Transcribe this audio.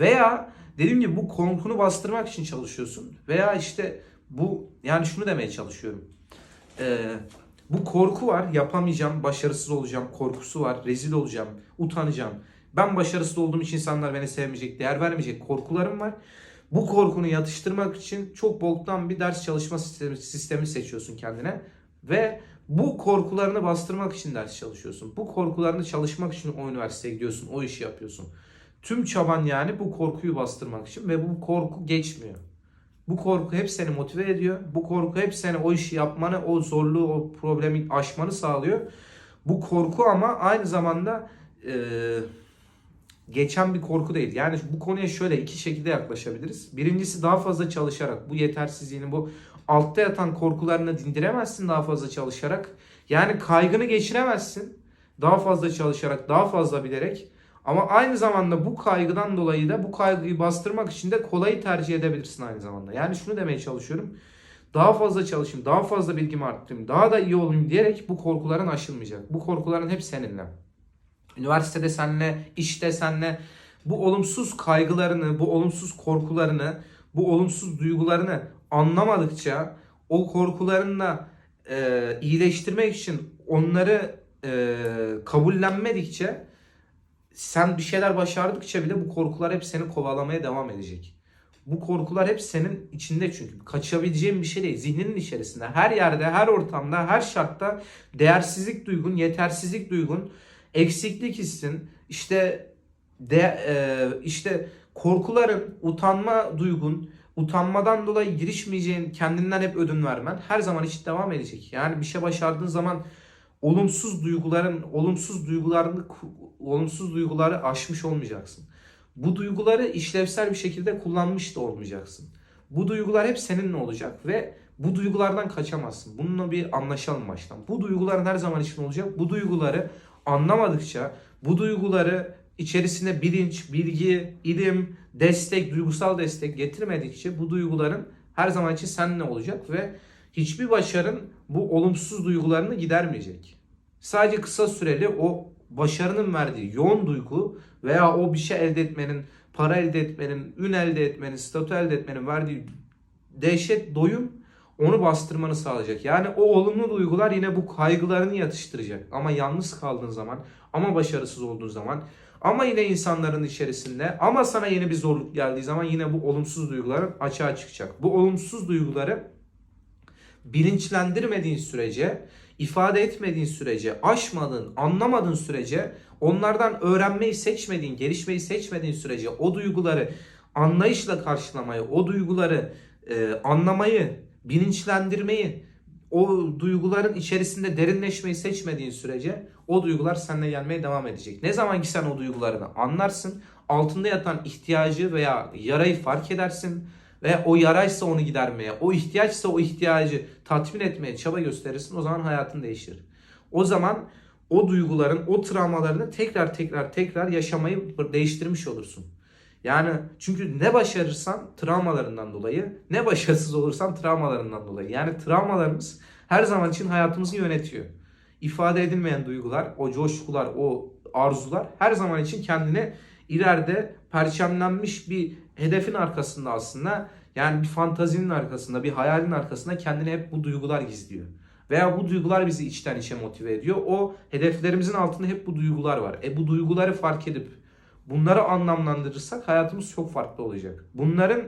Veya dediğim gibi bu korkunu bastırmak için çalışıyorsun. Veya işte bu yani şunu demeye çalışıyorum. Ee, bu korku var. Yapamayacağım, başarısız olacağım, korkusu var, rezil olacağım, utanacağım. Ben başarısız olduğum için insanlar beni sevmeyecek, değer vermeyecek korkularım var. Bu korkunu yatıştırmak için çok boktan bir ders çalışma sistemi, sistemi seçiyorsun kendine. Ve bu korkularını bastırmak için ders çalışıyorsun. Bu korkularını çalışmak için o üniversiteye gidiyorsun, o işi yapıyorsun. Tüm çaban yani bu korkuyu bastırmak için ve bu korku geçmiyor. Bu korku hep seni motive ediyor. Bu korku hep seni o işi yapmanı, o zorluğu, o problemi aşmanı sağlıyor. Bu korku ama aynı zamanda e, geçen bir korku değil. Yani bu konuya şöyle iki şekilde yaklaşabiliriz. Birincisi daha fazla çalışarak bu yetersizliğini, bu altta yatan korkularını dindiremezsin daha fazla çalışarak. Yani kaygını geçiremezsin daha fazla çalışarak, daha fazla bilerek. Ama aynı zamanda bu kaygıdan dolayı da bu kaygıyı bastırmak için de kolayı tercih edebilirsin aynı zamanda. Yani şunu demeye çalışıyorum. Daha fazla çalışayım, daha fazla bilgimi arttırayım, daha da iyi olayım diyerek bu korkuların aşılmayacak. Bu korkuların hep seninle. Üniversitede seninle, işte seninle bu olumsuz kaygılarını, bu olumsuz korkularını, bu olumsuz duygularını anlamadıkça o korkularınla e, iyileştirmek için onları e, kabullenmedikçe sen bir şeyler başardıkça bile bu korkular hep seni kovalamaya devam edecek. Bu korkular hep senin içinde çünkü. Kaçabileceğin bir şey değil. Zihninin içerisinde. Her yerde, her ortamda, her şartta değersizlik duygun, yetersizlik duygun, eksiklik hissin, işte de, e, işte korkuların, utanma duygun, utanmadan dolayı girişmeyeceğin, kendinden hep ödün vermen her zaman için devam edecek. Yani bir şey başardığın zaman olumsuz duyguların, olumsuz duygularını, olumsuz duyguları aşmış olmayacaksın. Bu duyguları işlevsel bir şekilde kullanmış da olmayacaksın. Bu duygular hep seninle olacak ve bu duygulardan kaçamazsın. Bununla bir anlaşalım baştan. Bu duyguların her zaman için olacak. Bu duyguları anlamadıkça, bu duyguları içerisine bilinç, bilgi, ilim, destek, duygusal destek getirmedikçe bu duyguların her zaman için seninle olacak ve hiçbir başarın bu olumsuz duygularını gidermeyecek. Sadece kısa süreli o başarının verdiği yoğun duygu veya o bir şey elde etmenin, para elde etmenin, ün elde etmenin, statü elde etmenin verdiği dehşet doyum onu bastırmanı sağlayacak. Yani o olumlu duygular yine bu kaygılarını yatıştıracak. Ama yalnız kaldığın zaman, ama başarısız olduğun zaman, ama yine insanların içerisinde, ama sana yeni bir zorluk geldiği zaman yine bu olumsuz duyguların açığa çıkacak. Bu olumsuz duyguları bilinçlendirmediğin sürece, ifade etmediğin sürece, aşmadığın, anlamadığın sürece, onlardan öğrenmeyi seçmediğin, gelişmeyi seçmediğin sürece o duyguları anlayışla karşılamayı, o duyguları e, anlamayı, bilinçlendirmeyi, o duyguların içerisinde derinleşmeyi seçmediğin sürece o duygular seninle gelmeye devam edecek. Ne zaman ki sen o duygularını anlarsın, altında yatan ihtiyacı veya yarayı fark edersin ve o yaraysa onu gidermeye, o ihtiyaçsa o ihtiyacı tatmin etmeye çaba gösterirsin. O zaman hayatın değişir. O zaman o duyguların, o travmalarını tekrar tekrar tekrar yaşamayı değiştirmiş olursun. Yani çünkü ne başarırsan travmalarından dolayı, ne başarısız olursan travmalarından dolayı. Yani travmalarımız her zaman için hayatımızı yönetiyor. İfade edilmeyen duygular, o coşkular, o arzular her zaman için kendine ileride perçemlenmiş bir hedefin arkasında aslında yani bir fantazinin arkasında, bir hayalin arkasında kendine hep bu duygular gizliyor. Veya bu duygular bizi içten içe motive ediyor. O hedeflerimizin altında hep bu duygular var. E bu duyguları fark edip bunları anlamlandırırsak hayatımız çok farklı olacak. Bunların